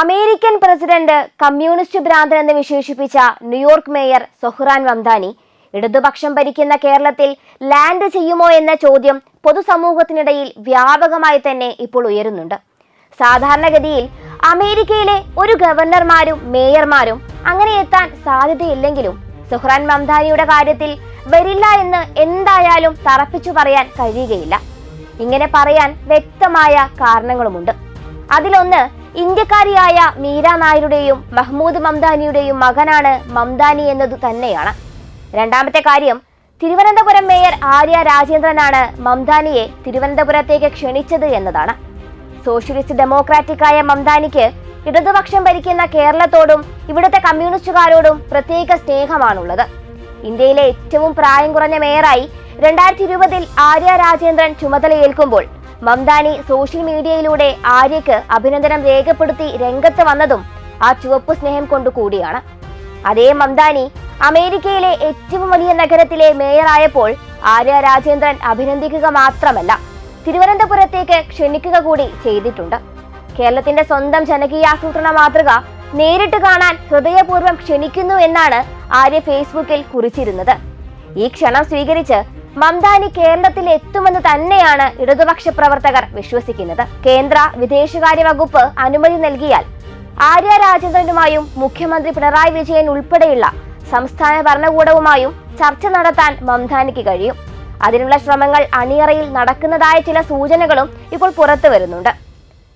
American president communist ഭ്രാന്തൻ എന്ന് വിശേഷിപ്പിച്ച ന്യൂയോർക്ക് മേയർ സൊഹ്റാൻ വംദാനി. ഇടതുപക്ഷം ഭരിക്കുന്ന കേരളത്തിൽ ലാൻഡ് ചെയ്യുമോ എന്ന ചോദ്യം പൊതുസമൂഹത്തിനിടയിൽ വ്യാപകമായി തന്നെ ഇപ്പോൾ ഉയരുന്നുണ്ട്. സാധാരണഗതിയിൽ അമേരിക്കയിലെ ഒരു ഗവർണർമാരും മേയർമാരും അങ്ങനെ എത്താൻ സാധ്യതയില്ലെങ്കിലും സുഹ്റാൻ മംദാനിയുടെ കാര്യത്തിൽ വരില്ല എന്ന് എന്തായാലും തറപ്പിച്ചു പറയാൻ കഴിയുകയില്ല. ഇങ്ങനെ പറയാൻ വ്യക്തമായ കാരണങ്ങളുമുണ്ട്. അതിലൊന്ന് ഇന്ത്യക്കാരിയായ മീര നായരുടെയും മഹ്മൂദ് മംദാനിയുടെയും മകനാണ് മംദാനി എന്നത് തന്നെയാണ്. രണ്ടാമത്തെ കാര്യം തിരുവനന്തപുരം മേയർ ആര്യ രാജേന്ദ്രനാണ് മംദാനിയെ തിരുവനന്തപുരത്തേക്ക് ക്ഷണിച്ചത് എന്നതാണ്. സോഷ്യലിസ്റ്റ് ഡെമോക്രാറ്റിക്കായ മംദാനിക്ക് ഇടതുപക്ഷം ഭരിക്കുന്ന കേരളത്തോടും ഇവിടുത്തെ കമ്മ്യൂണിസ്റ്റുകാരോടും പ്രത്യേക സ്നേഹമാണുള്ളത്. ഇന്ത്യയിലെ ഏറ്റവും പ്രായം കുറഞ്ഞ മേയറായി രണ്ടായിരത്തി ഇരുപതിൽ ആര്യ രാജേന്ദ്രൻ ചുമതലയേൽക്കുമ്പോൾ മംദാനി സോഷ്യൽ മീഡിയയിലൂടെ ആര്യയ്ക്ക് അഭിനന്ദനം രേഖപ്പെടുത്തി രംഗത്ത് വന്നതും ആ ചുവപ്പ് സ്നേഹം കൊണ്ടു കൂടിയാണ്. അതേ മംദാനി അമേരിക്കയിലെ ഏറ്റവും വലിയ നഗരത്തിലെ മേയറായപ്പോൾ ആര്യ രാജേന്ദ്രൻ അഭിനന്ദിക്കുക മാത്രമല്ല തിരുവനന്തപുരത്തേക്ക് ക്ഷണിക്കുക കൂടി ചെയ്തിട്ടുണ്ട്. കേരളത്തിന്റെ സ്വന്തം ജനകീയാസൂത്രണ മാതൃക നേരിട്ട് കാണാൻ ഹൃദയപൂർവം ക്ഷണിക്കുന്നു എന്നാണ് ആര്യ ഫേസ്ബുക്കിൽ കുറിച്ചിരുന്നത്. ഈ ക്ഷണം സ്വീകരിച്ച് മംദാനി കേരളത്തിൽ എത്തുമെന്ന് തന്നെയാണ് ഇടതുപക്ഷ പ്രവർത്തകർ വിശ്വസിക്കുന്നത്. കേന്ദ്ര വിദേശകാര്യ വകുപ്പ് അനുമതി നൽകിയാൽ ആര്യ രാജേന്ദ്രനുമായും മുഖ്യമന്ത്രി പിണറായി വിജയൻ ഉൾപ്പെടെയുള്ള സംസ്ഥാന ഭരണകൂടവുമായും ചർച്ച നടത്താൻ മംദാനിക്ക് കഴിയും. അതിനുള്ള ശ്രമങ്ങൾ അണിയറയിൽ നടക്കുന്നതായ ചില സൂചനകളും ഇപ്പോൾ പുറത്തു വരുന്നുണ്ട്.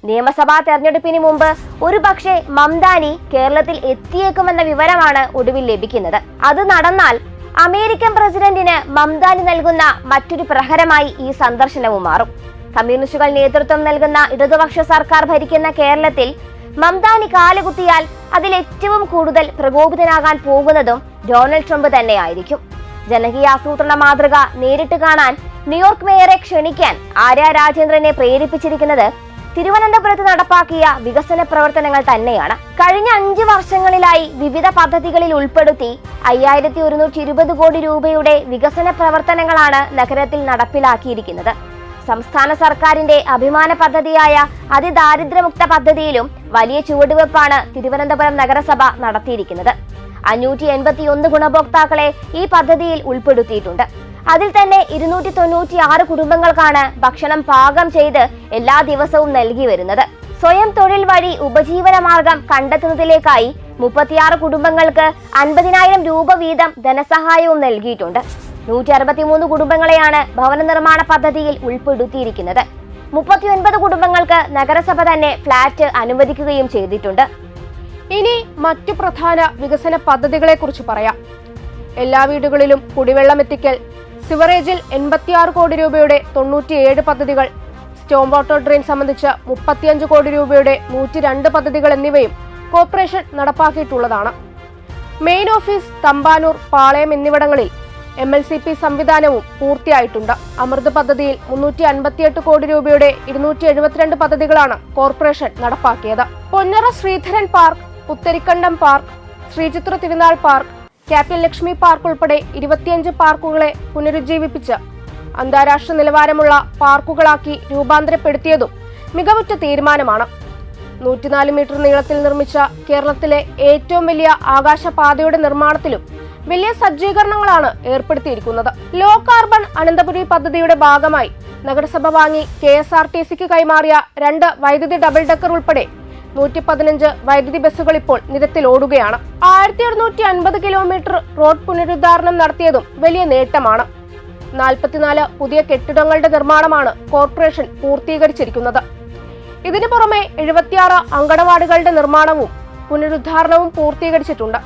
നിയമസഭാ തെരഞ്ഞെടുപ്പിന് മുമ്പ് ഒരു പക്ഷേ മംദാനി കേരളത്തിൽ എത്തിയേക്കുമെന്ന വിവരമാണ് ഒടുവിൽ ലഭിക്കുന്നത്. അത് നടന്നാൽ അമേരിക്കൻ പ്രസിഡന്റിന് മംദാനി നൽകുന്ന മറ്റൊരു പ്രഹരമായി ഈ സന്ദർശനവും മാറും. കമ്മ്യൂണിസ്റ്റുകൾ നേതൃത്വം നൽകുന്ന ഇടതുപക്ഷ സർക്കാർ ഭരിക്കുന്ന കേരളത്തിൽ മംദാനി കാലുകുത്തിയാൽ അതിൽ ഏറ്റവും കൂടുതൽ പ്രകോപിതനാകാൻ പോകുന്നതും ഡൊണാൾഡ് ട്രംപ് തന്നെയായിരിക്കും. ജനകീയ ആസൂത്രണ മാതൃക നേരിട്ട് കാണാൻ ന്യൂയോർക്ക് മേയറെ ക്ഷണിക്കാൻ ആര്യ രാജേന്ദ്രനെ പ്രേരിപ്പിച്ചിരിക്കുന്നത് തിരുവനന്തപുരത്ത് നടപ്പാക്കിയ വികസന പ്രവർത്തനങ്ങൾ തന്നെയാണ്. കഴിഞ്ഞ അഞ്ച് വർഷങ്ങളിലായി വിവിധ പദ്ധതികളിൽ ഉൾപ്പെടുത്തി അയ്യായിരത്തി ഒരുന്നൂറ്റി ഇരുപത് കോടി രൂപയുടെ വികസന പ്രവർത്തനങ്ങളാണ് നഗരത്തിൽ നടപ്പിലാക്കിയിരിക്കുന്നത്. സംസ്ഥാന സർക്കാരിന്റെ അഭിമാന പദ്ധതിയായ അതിദാരിദ്ര്യമുക്ത പദ്ധതിയിലും വലിയ ചുവടുവെപ്പാണ് തിരുവനന്തപുരം നഗരസഭ നടത്തിയിരിക്കുന്നത്. അഞ്ഞൂറ്റി എൺപത്തി ഒന്ന് ഗുണഭോക്താക്കളെ ഈ പദ്ധതിയിൽ ഉൾപ്പെടുത്തിയിട്ടുണ്ട്. അതിൽ തന്നെ ഇരുന്നൂറ്റി തൊണ്ണൂറ്റി ആറ് കുടുംബങ്ങൾക്കാണ് ഭക്ഷണം പാകം ചെയ്ത് എല്ലാ ദിവസവും നൽകി വരുന്നത്. സ്വയം തൊഴിൽ വഴി ഉപജീവന മാർഗം കണ്ടെത്തുന്നതിലേക്കായി മുപ്പത്തിയാറ് കുടുംബങ്ങൾക്ക് അൻപതിനായിരം രൂപ വീതം ധനസഹായവും നൽകിയിട്ടുണ്ട്. നൂറ്റി അറുപത്തിമൂന്ന് കുടുംബങ്ങളെയാണ് ഭവന നിർമ്മാണ പദ്ധതിയിൽ ഉൾപ്പെടുത്തിയിരിക്കുന്നത്. മുപ്പത്തിയൊൻപത് കുടുംബങ്ങൾക്ക് നഗരസഭ തന്നെ ഫ്ളാറ്റ് അനുവദിക്കുകയും ചെയ്തിട്ടുണ്ട്. ഇനി മറ്റു പ്രധാന വികസന പദ്ധതികളെ കുറിച്ച് പറയാം. എല്ലാ വീടുകളിലും കുടിവെള്ളം എത്തിക്കൽ സിവറേജിൽ എൺപത്തിയാറ് കോടി രൂപയുടെ തൊണ്ണൂറ്റിയേഴ് പദ്ധതികൾ സ്റ്റോം വാട്ടർ ഡ്രെയിൻ സംബന്ധിച്ച് മുപ്പത്തിയഞ്ച് കോടി രൂപയുടെ നൂറ്റി രണ്ട് പദ്ധതികൾ എന്നിവയും കോർപ്പറേഷൻ നടപ്പാക്കിയിട്ടുള്ളതാണ്. മെയിൻ ഓഫീസ് തമ്പാനൂർ പാളയം എന്നിവിടങ്ങളിൽ എം എൽ സി പി സംവിധാനവും പൂർത്തിയായിട്ടുണ്ട്. അമൃത് പദ്ധതിയിൽ മുന്നൂറ്റി അൻപത്തിയെട്ട് കോടി രൂപയുടെ ഇരുന്നൂറ്റി എഴുപത്തിരണ്ട് പദ്ധതികളാണ് കോർപ്പറേഷൻ നടപ്പാക്കിയത്. Ponnara Sreedharan park Putharikandam park Sreechithra Thirunal park captain Lakshmi park ഉൾപ്പെടെ ഇരുപത്തിയഞ്ച് പാർക്കുകളെ പുനരുജ്ജീവിപ്പിച്ച് അന്താരാഷ്ട്ര നിലവാരമുള്ള പാർക്കുകളാക്കി രൂപാന്തരപ്പെടുത്തിയതും മികവുറ്റ തീരുമാനമാണ്. നൂറ്റിനാല് മീറ്റർ നീളത്തിൽ നിർമ്മിച്ച കേരളത്തിലെ ഏറ്റവും വലിയ ആകാശപാതയുടെ നിർമ്മാണത്തിലും വലിയ സജ്ജീകരണങ്ങളാണ് ഏർപ്പെടുത്തിയിരിക്കുന്നത്. ലോ കാർബൺ അനന്തപുരി പദ്ധതിയുടെ ഭാഗമായി നഗരസഭ വാങ്ങി കെ എസ് ആർ ടി സിക്ക് കൈമാറിയ രണ്ട് വൈദ്യുതി ഡബിൾ ഡെക്കർ ഉൾപ്പെടെ നൂറ്റി പതിനഞ്ച് വൈദ്യുതി ബസ്സുകൾ ഇപ്പോൾ നിരത്തിൽ ഓടുകയാണ്. ആയിരത്തി ഒരുന്നൂറ്റി അൻപത് കിലോമീറ്റർ റോഡ് പുനരുദ്ധാരണം നടത്തിയതും വലിയ നേട്ടമാണ്. നാൽപ്പത്തിനാല് പുതിയ കെട്ടിടങ്ങളുടെ നിർമ്മാണമാണ് കോർപ്പറേഷൻ പൂർത്തീകരിച്ചിരിക്കുന്നത്. ഇതിനു പുറമെ എഴുപത്തിയാറ് അങ്കണവാടികളുടെ നിർമ്മാണവും പുനരുദ്ധാരണവും പൂർത്തീകരിച്ചിട്ടുണ്ട്.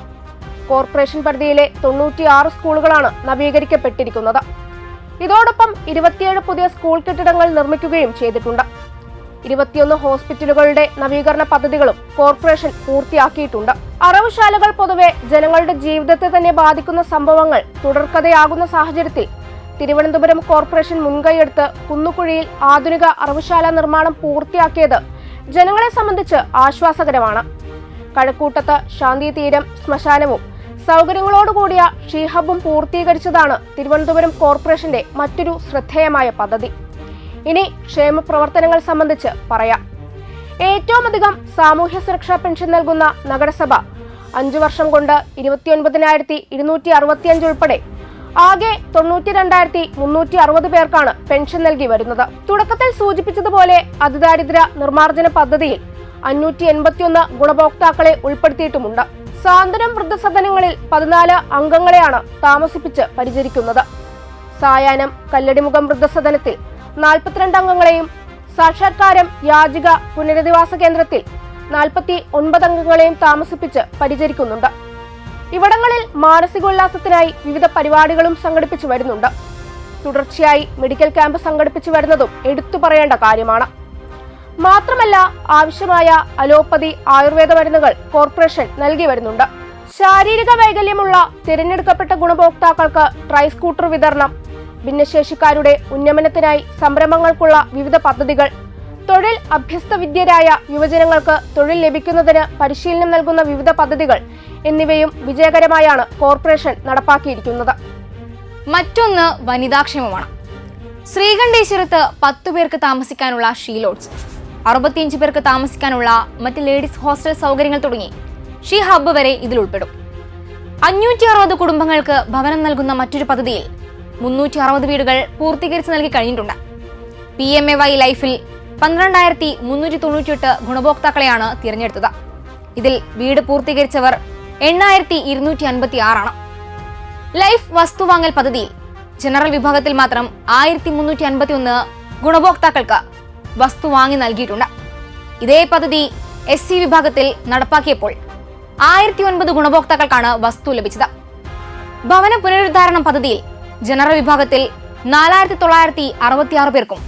കോർപ്പറേഷൻ പരിധിയിലെ തൊണ്ണൂറ്റിയാറ് സ്കൂളുകളാണ് നവീകരിക്കപ്പെട്ടിരിക്കുന്നത്. ഇതോടൊപ്പം ഇരുപത്തിയേഴ് പുതിയ സ്കൂൾ കെട്ടിടങ്ങൾ നിർമ്മിക്കുകയും ചെയ്തിട്ടുണ്ട്. ഇരുപത്തിയൊന്ന് ഹോസ്പിറ്റലുകളുടെ നവീകരണ പദ്ധതികളും കോർപ്പറേഷൻ പൂർത്തിയാക്കിയിട്ടുണ്ട്. അറവുശാലകൾ പൊതുവെ ജനങ്ങളുടെ ജീവിതത്തെ തന്നെ ബാധിക്കുന്ന സംഭവങ്ങൾ തുടർക്കഥയാകുന്ന സാഹചര്യത്തിൽ തിരുവനന്തപുരം കോർപ്പറേഷൻ മുൻകൈയെടുത്ത് കുന്നുകുഴിയിൽ ആധുനിക അറവുശാല നിർമ്മാണം പൂർത്തിയാക്കിയത് ജനങ്ങളെ സംബന്ധിച്ച് ആശ്വാസകരമാണ്. കഴക്കൂട്ടത്ത് ശാന്തി തീരം ശ്മശാനവും സൗകര്യങ്ങളോടുകൂടിയ ഷീഹബും പൂർത്തീകരിച്ചതാണ് തിരുവനന്തപുരം കോർപ്പറേഷന്റെ മറ്റൊരു ശ്രദ്ധേയമായ പദ്ധതി. ഇനി ക്ഷേമ പ്രവർത്തനങ്ങൾ സംബന്ധിച്ച് പറയാം. ഏറ്റവും അധികം സാമൂഹ്യ സുരക്ഷാ പെൻഷൻ നൽകുന്ന നഗരസഭ അഞ്ചു വർഷം കൊണ്ട് ഇരുപത്തിയൊൻപതിനായിരത്തി ഇരുന്നൂറ്റി അറുപത്തിയഞ്ച് ഉൾപ്പെടെ ആകെ തൊണ്ണൂറ്റി രണ്ടായിരത്തി മുന്നൂറ്റി അറുപത് പേർക്കാണ് പെൻഷൻ നൽകി വരുന്നത്. തുടക്കത്തിൽ സൂചിപ്പിച്ചതുപോലെ അതിദാരിദ്ര നിർമ്മാർജന പദ്ധതിയിൽ അഞ്ഞൂറ്റി എൺപത്തിയൊന്ന് ഗുണഭോക്താക്കളെ ഉൾപ്പെടുത്തിയിട്ടുമുണ്ട്. സാന്ത്വനം വൃദ്ധസദനങ്ങളിൽ പതിനാല് അംഗങ്ങളെയാണ് താമസിപ്പിച്ച് പരിചരിക്കുന്നത്. സായാഹ്നം കല്ലടിമുഖം വൃദ്ധസദനത്തിൽ നാൽപ്പത്തിരണ്ട് അംഗങ്ങളെയും സാക്ഷാത്കാരം യാചിക പുനരധിവാസ കേന്ദ്രത്തിൽ നാൽപ്പത്തി ഒൻപത് അംഗങ്ങളെയും താമസിപ്പിച്ച് പരിചരിക്കുന്നുണ്ട്. ഇവിടങ്ങളിൽ മാനസികോല്ലാസത്തിനായി വിവിധ പരിപാടികളും സംഘടിപ്പിച്ചു വരുന്നുണ്ട്. തുടർച്ചയായി മെഡിക്കൽ ക്യാമ്പ് സംഘടിപ്പിച്ചു വരുന്നതും എടുത്തു പറയേണ്ട കാര്യമാണ്. മാത്രമല്ല ആവശ്യമായ അലോപ്പതി ആയുർവേദ മരുന്നുകൾ കോർപ്പറേഷൻ നൽകി വരുന്നുണ്ട്. ശാരീരിക വൈകല്യമുള്ള തിരഞ്ഞെടുക്കപ്പെട്ട ഗുണഭോക്താക്കൾക്ക് ട്രൈസ്കൂട്ടർ വിതരണം ഭിന്നശേഷിക്കാരുടെ ഉന്നമനത്തിനായി സംരംഭങ്ങൾക്കുള്ള വിവിധ പദ്ധതികൾ തൊഴിൽ അഭ്യസ്ത വിദ്യരായ യുവജനങ്ങൾക്ക് തൊഴിൽ ലഭിക്കുന്നതിന് പരിശീലനം നൽകുന്ന വിവിധ പദ്ധതികൾ എന്നിവയും വിജയകരമായാണ് കോർപ്പറേഷൻ നടപ്പാക്കിയിരിക്കുന്നത്. മറ്റൊന്ന് വനിതാക്ഷേമമാണ്. ശ്രീകണ്ഠേശ്വരത്ത് പത്തു പേർക്ക് താമസിക്കാനുള്ള ഷീലോഡ്സ് അറുപത്തിയഞ്ച് പേർക്ക് താമസിക്കാനുള്ള മറ്റ് ലേഡീസ് ഹോസ്റ്റൽ സൗകര്യങ്ങൾ തുടങ്ങി. ഷീ ഹബ്ബ് വരെ ഇതിൽ ഉൾപ്പെടും. അഞ്ഞൂറ്റി അറുപത് കുടുംബങ്ങൾക്ക് ഭവനം നൽകുന്ന മറ്റൊരു പദ്ധതിയിൽ മുന്നൂറ്റി അറുപത് വീടുകൾ പൂർത്തീകരിച്ച് നൽകി കഴിഞ്ഞിട്ടുണ്ട്. പി എം എ വൈ ലൈഫിൽ പന്ത്രണ്ടായിരത്തി മുന്നൂറ്റി തൊണ്ണൂറ്റിയെട്ട് ഗുണഭോക്താക്കളെയാണ് തിരഞ്ഞെടുത്തത്. ഇതിൽ വീട് പൂർത്തീകരിച്ചവർ എണ്ണായിരത്തി ഇരുന്നൂറ്റി അൻപത്തി ആറാണ് ലൈഫ് വസ്തുവാങ്ങൽ പദ്ധതിയിൽ ജനറൽ വിഭാഗത്തിൽ മാത്രം ആയിരത്തി മുന്നൂറ്റി അൻപത്തി ഒന്ന് ഗുണഭോക്താക്കൾക്ക് വസ്തു വാങ്ങി നൽകിയിട്ടുണ്ട്. ഇതേ പദ്ധതി എസ് സി വിഭാഗത്തിൽ നടപ്പാക്കിയപ്പോൾ ആയിരത്തി ഒൻപത് ഗുണഭോക്താക്കൾക്കാണ് വസ്തു ലഭിച്ചത്. ഭവന പുനരുദ്ധാരണം പദ്ധതിയിൽ ജനറൽ വിഭാഗത്തിൽ നാലായിരത്തി തൊള്ളായിരത്തി അറുപത്തിയാറ് പേർക്കും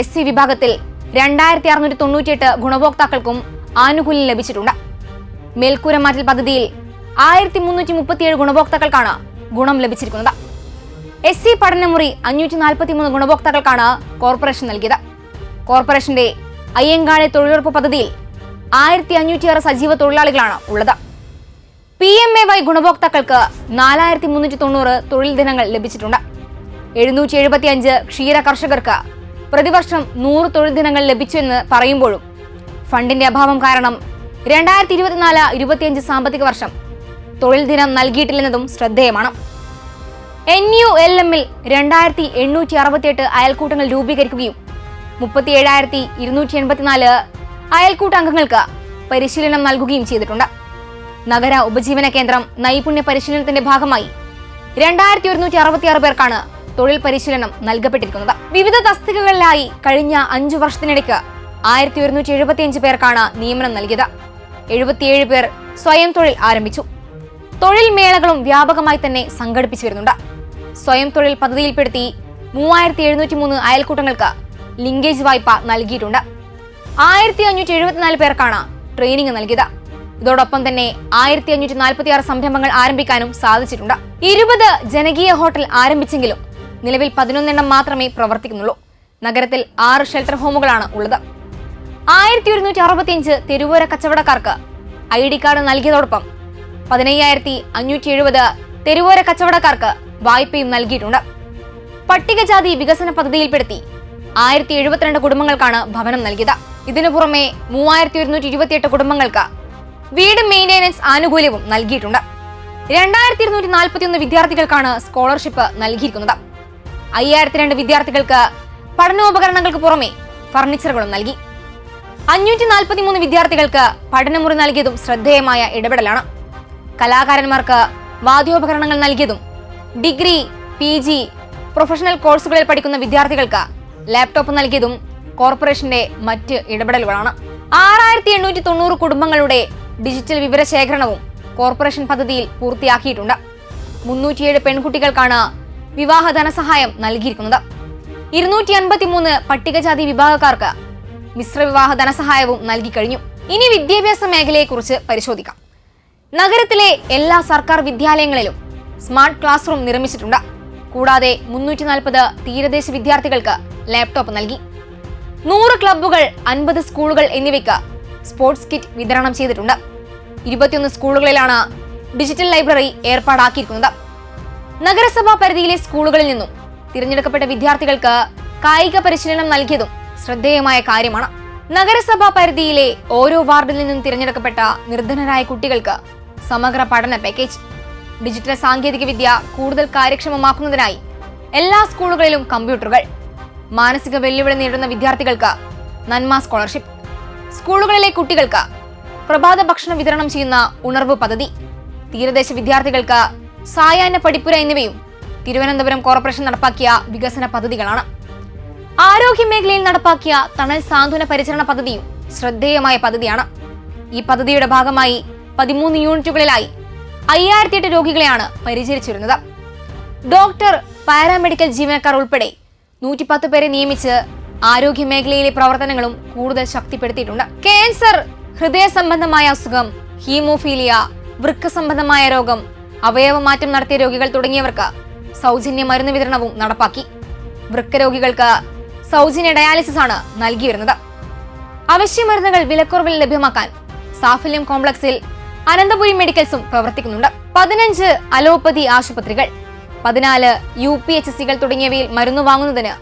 എസ് സി വിഭാഗത്തിൽ രണ്ടായിരത്തി അറുന്നൂറ്റി തൊണ്ണൂറ്റിയെട്ട് ഗുണഭോക്താക്കൾക്കും ആനുകൂല്യം ലഭിച്ചിട്ടുണ്ട്. മേൽക്കൂര മാറ്റൽ പദ്ധതിയിൽ ആയിരത്തി മുന്നൂറ്റി മുപ്പത്തിയേഴ് ഗുണഭോക്താക്കൾക്കാണ് ഗുണം ലഭിച്ചിരിക്കുന്നത്. എസ് സി പഠനമുറി അഞ്ഞൂറ്റി നാൽപ്പത്തി മൂന്ന് ഗുണഭോക്താക്കൾക്കാണ് കോർപ്പറേഷൻ നൽകിയത്. കോർപ്പറേഷന്റെ അയ്യങ്കാളി തൊഴിലുറപ്പ് പദ്ധതിയിൽ ആയിരത്തി അഞ്ഞൂറ്റിയാറ് സജീവ തൊഴിലാളികളാണ് ഉള്ളത്. പി എം എ വൈ ഗുണഭോക്താക്കൾക്ക് നാലായിരത്തി മുന്നൂറ്റി തൊണ്ണൂറ് തൊഴിൽ ദിനങ്ങൾ ലഭിച്ചിട്ടുണ്ട്. എഴുന്നൂറ്റി എഴുപത്തി അഞ്ച് ക്ഷീര കർഷകർക്ക് പ്രതിവർഷം നൂറ് തൊഴിൽ ദിനങ്ങൾ ലഭിച്ചു എന്ന് പറയുമ്പോഴും ഫണ്ടിന്റെ അഭാവം കാരണം രണ്ടായിരത്തി ഇരുപത്തിനാല് ഇരുപത്തിയഞ്ച് സാമ്പത്തിക വർഷം തൊഴിൽ ദിനം നൽകിയിട്ടില്ലെന്നതും ശ്രദ്ധേയമാണ്. എൻ യു എൽ എമ്മിൽ രണ്ടായിരത്തി എണ്ണൂറ്റി അറുപത്തിയെട്ട് അയൽക്കൂട്ടങ്ങൾ രൂപീകരിക്കുകയും മുപ്പത്തി ഏഴായിരത്തി ഇരുന്നൂറ്റി എൺപത്തിനാല് അയൽക്കൂട്ട അംഗങ്ങൾക്ക് പരിശീലനം നൽകുകയും ചെയ്തിട്ടുണ്ട്. നഗര ഉപജീവന കേന്ദ്രം നൈപുണ്യ പരിശീലനത്തിന്റെ ഭാഗമായി. രണ്ടായിരത്തി ഒരുന്നൂറ്റി അറുപത്തിയാറ് പേർക്കാണ് തൊഴിൽ പരിശീലനം നൽകപ്പെട്ടിരിക്കുന്നത്. വിവിധ തസ്തികകളിലായി കഴിഞ്ഞ അഞ്ചു വർഷത്തിനിടയ്ക്ക് ആയിരത്തി ഒരുന്നൂറ്റി എഴുപത്തിയഞ്ച് പേർക്കാണ് നിയമനം നൽകിയത്. എഴുപത്തിയേഴ് പേർ സ്വയം തൊഴിൽ ആരംഭിച്ചു. തൊഴിൽ മേളകളും വ്യാപകമായി തന്നെ സംഘടിപ്പിച്ചു വരുന്നുണ്ട്. സ്വയം തൊഴിൽ പദ്ധതിയിൽപ്പെടുത്തി മൂവായിരത്തി എഴുന്നൂറ്റി മൂന്ന് അയൽക്കൂട്ടങ്ങൾക്ക് ലിങ്കേജ് വായ്പ നൽകിയിട്ടുണ്ട്. ആയിരത്തി അഞ്ഞൂറ്റി എഴുപത്തിനാല് പേർക്കാണ് ട്രെയിനിങ് നൽകിയത്. ഇതോടൊപ്പം തന്നെ ആയിരത്തി അഞ്ഞൂറ്റി നാൽപ്പത്തി ആറ് സംരംഭങ്ങൾ ആരംഭിക്കാനും സാധിച്ചിട്ടുണ്ട്. ഇരുപത് ജനകീയ ഹോട്ടൽ ആരംഭിച്ചെങ്കിലും നിലവിൽ പതിനൊന്നെണ്ണം മാത്രമേ പ്രവർത്തിക്കുന്നുള്ളൂ. നഗരത്തിൽ ആറ് ഷെൽട്ടർ ഹോമുകളാണ് ഉള്ളത്. ആയിരത്തി ഒരുന്നൂറ്റി അറുപത്തിയഞ്ച് തെരുവോര കച്ചവടക്കാർക്ക് ഐ ഡി കാർഡ് നൽകിയതോടൊപ്പം പതിനയ്യായിരത്തി അഞ്ഞൂറ്റി എഴുപത് തെരുവോര കച്ചവടക്കാർക്ക് വായ്പയും നൽകിയിട്ടുണ്ട്. പട്ടികജാതി വികസന പദ്ധതിയിൽപ്പെടുത്തി ആയിരത്തി എഴുപത്തിരണ്ട് കുടുംബങ്ങൾക്കാണ് ഭവനം നൽകിയത്. ഇതിനു പുറമെ മൂവായിരത്തി ഒരുന്നൂറ്റി ഇരുപത്തിയെട്ട് കുടുംബങ്ങൾക്ക് വീട് മെയിന്റനൻസ് ആനുകൂല്യവും നൽകിയിട്ടുണ്ട്. രണ്ടായിരത്തി ഇരുന്നൂറ്റി നാൽപ്പത്തിയൊന്ന് വിദ്യാർത്ഥികൾക്കാണ് സ്കോളർഷിപ്പ് നൽകിയിരിക്കുന്നത്. അയ്യായിരത്തി രണ്ട് വിദ്യാർത്ഥികൾക്ക് പഠനോപകരണങ്ങൾക്ക് പുറമെ ഫർണിച്ചറുകളും നൽകി. അഞ്ഞൂറ്റി നാൽപ്പത്തി മൂന്ന് വിദ്യാർത്ഥികൾക്ക് പഠനമുറി നൽകിയതും ശ്രദ്ധേയമായ ഇടപെടലാണ്. കലാകാരന്മാർക്ക് വാദ്യോപകരണങ്ങൾ നൽകിയതും ഡിഗ്രി പി ജി പ്രൊഫഷണൽ കോഴ്സുകളിൽ പഠിക്കുന്ന വിദ്യാർത്ഥികൾക്ക് ലാപ്ടോപ്പ് നൽകിയതും കോർപ്പറേഷന്റെ മറ്റ് ഇടപെടലുകളാണ്. ആറായിരത്തി എണ്ണൂറ്റി തൊണ്ണൂറ് കുടുംബങ്ങളുടെ ഡിജിറ്റൽ വിവരശേഖരണവും കോർപ്പറേഷൻ പദ്ധതിയിൽ പൂർത്തിയാക്കിയിട്ടുണ്ട്. മുന്നൂറ്റിയേഴ് പെൺകുട്ടികൾക്കാണ് വിവാഹ ധനസഹായം നൽകിയിരിക്കുന്നത്. ഇരുന്നൂറ്റി അൻപത്തി മൂന്ന് പട്ടികജാതി വിഭാഗക്കാർക്ക് മിശ്ര വിവാഹ ധനസഹായവും നൽകി കഴിഞ്ഞു. ഇനി വിദ്യാഭ്യാസ മേഖലയെക്കുറിച്ച് പരിശോധിക്കാം. നഗരത്തിലെ എല്ലാ സർക്കാർ വിദ്യാലയങ്ങളിലും സ്മാർട്ട് ക്ലാസ് റൂം നിർമ്മിച്ചിട്ടുണ്ട്. കൂടാതെ മുന്നൂറ്റി നാൽപ്പത് തീരദേശ വിദ്യാർത്ഥികൾക്ക് ലാപ്ടോപ്പ് നൽകി. നൂറ് ക്ലബ്ബുകൾ അൻപത് സ്കൂളുകൾ എന്നിവയ്ക്ക് സ്പോർട്സ് കിറ്റ് വിതരണം ചെയ്തിട്ടുണ്ട്. ഇരുപത്തിയൊന്ന് സ്കൂളുകളിലാണ് ഡിജിറ്റൽ ലൈബ്രറി ഏർപ്പാടാക്കിയിരിക്കുന്നത്. നഗരസഭാ പരിധിയിലെ സ്കൂളുകളിൽ നിന്നും തിരഞ്ഞെടുക്കപ്പെട്ട വിദ്യാർത്ഥികൾക്ക് കായിക പരിശീലനം നൽകിയതും ശ്രദ്ധേയമായ കാര്യമാണ്. നഗരസഭാ പരിധിയിലെ ഓരോ വാർഡിൽ നിന്നും തിരഞ്ഞെടുക്കപ്പെട്ട നിർധനരായ കുട്ടികൾക്ക് സമഗ്ര പഠന പാക്കേജ് ഡിജിറ്റൽ സാങ്കേതികവിദ്യ കൂടുതൽ കാര്യക്ഷമമാക്കുന്നതിനായി എല്ലാ സ്കൂളുകളിലും കമ്പ്യൂട്ടറുകൾ. മാനസിക വെല്ലുവിളി നേരിടുന്ന വിദ്യാർത്ഥികൾക്ക് നന്മ സ്കോളർഷിപ്പ് സ്കൂളുകളിലെ കുട്ടികൾക്ക് പ്രഭാത ഭക്ഷണം വിതരണം ചെയ്യുന്ന ഉണർവ് പദ്ധതി. തീരദേശ വിദ്യാർത്ഥികൾക്ക് സായാഹ്ന പഠിപ്പുര എന്നിവയും തിരുവനന്തപുരം കോർപ്പറേഷൻ നടപ്പാക്കിയ വികസന പദ്ധതികളാണ്. ആരോഗ്യ മേഖലയിൽ നടപ്പാക്കിയ തണൽ സാന്ത്വന പരിചരണ പദ്ധതിയും ശ്രദ്ധേയമായ പദ്ധതിയാണ്. ഈ പദ്ധതിയുടെ ഭാഗമായി പതിമൂന്ന് യൂണിറ്റുകളിലായി അയ്യായിരത്തി എട്ട് രോഗികളെയാണ് പരിചരിച്ചിരുന്നത്. ഡോക്ടർ പാരാമെഡിക്കൽ ജീവനക്കാർ ഉൾപ്പെടെ നൂറ്റിപ്പത്ത് പേരെ നിയമിച്ച് ആരോഗ്യ മേഖലയിലെ പ്രവർത്തനങ്ങളും കൂടുതൽ ശക്തിപ്പെടുത്തിയിട്ടുണ്ട്. ക്യാൻസർ ഹൃദയ സംബന്ധമായ അസുഖം ഹീമോഫീലിയ വൃക്ക സംബന്ധമായ രോഗം അവയവമാറ്റം നടത്തിയ രോഗികൾ തുടങ്ങിയവർക്ക് സൗജന്യ മരുന്ന് വിതരണവും നടപ്പാക്കി. വൃക്ക രോഗികൾക്ക് സൗജന്യ ഡയാലിസിസ് ആണ് നൽകി വരുന്നത് അവശ്യ മരുന്നുകൾ വിലക്കുറവിൽ ലഭ്യമാക്കാൻ സാഫല്യം കോംപ്ലക്സിൽ അനന്തപുരി മെഡിക്കൽസും പ്രവർത്തിക്കുന്നുണ്ട്. പതിനഞ്ച് അലോപ്പതി ആശുപത്രികൾ പതിനാല് യു പി എച്ച് സികൾ തുടങ്ങിയവയിൽ മരുന്ന് വാങ്ങുന്നതിന്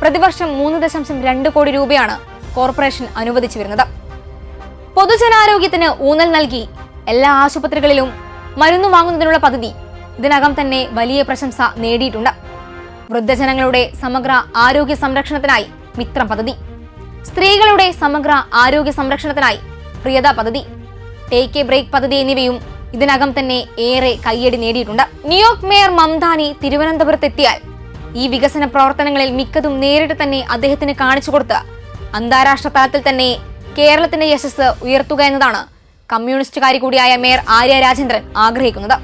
പ്രതിവർഷം മൂന്ന് ദശാംശം രണ്ട് കോടി രൂപയാണ് കോർപ്പറേഷൻ അനുവദിച്ചു വരുന്നത്. പൊതുജനാരോഗ്യത്തിന് ഊന്നൽ നൽകി എല്ലാ ആശുപത്രികളിലും മരുന്ന് വാങ്ങുന്നതിനുള്ള പദ്ധതി ഇതിനകം തന്നെ വലിയ പ്രശംസ നേടിയിട്ടുണ്ട്. വൃദ്ധജനങ്ങളുടെ സമഗ്ര ആരോഗ്യ സംരക്ഷണത്തിനായി മിത്രം പദ്ധതി. സ്ത്രീകളുടെ സമഗ്ര ആരോഗ്യ സംരക്ഷണത്തിനായി പ്രിയത പദ്ധതി. ടേക്ക് എ ബ്രേക്ക് പദ്ധതി എന്നിവയും ഇതിനകം തന്നെ ഏറെ കയ്യടി നേടിയിട്ടുണ്ട്. ന്യൂയോർക്ക് മേയർ മംദാനി തിരുവനന്തപുരത്ത് എത്തിയാൽ ഈ വികസന പ്രവർത്തനങ്ങളിൽ മിക്കതും നേരിട്ട് തന്നെ അദ്ദേഹത്തിന് കാണിച്ചു കൊടുത്ത് അന്താരാഷ്ട്ര തലത്തിൽ തന്നെ കേരളത്തിന്റെ യശസ് ഉയർത്തുക എന്നതാണ് കമ്മ്യൂണിസ്റ്റുകാരി കൂടിയായ മേയർ ആര്യ രാജേന്ദ്രൻ ആഗ്രഹിക്കുന്നത്.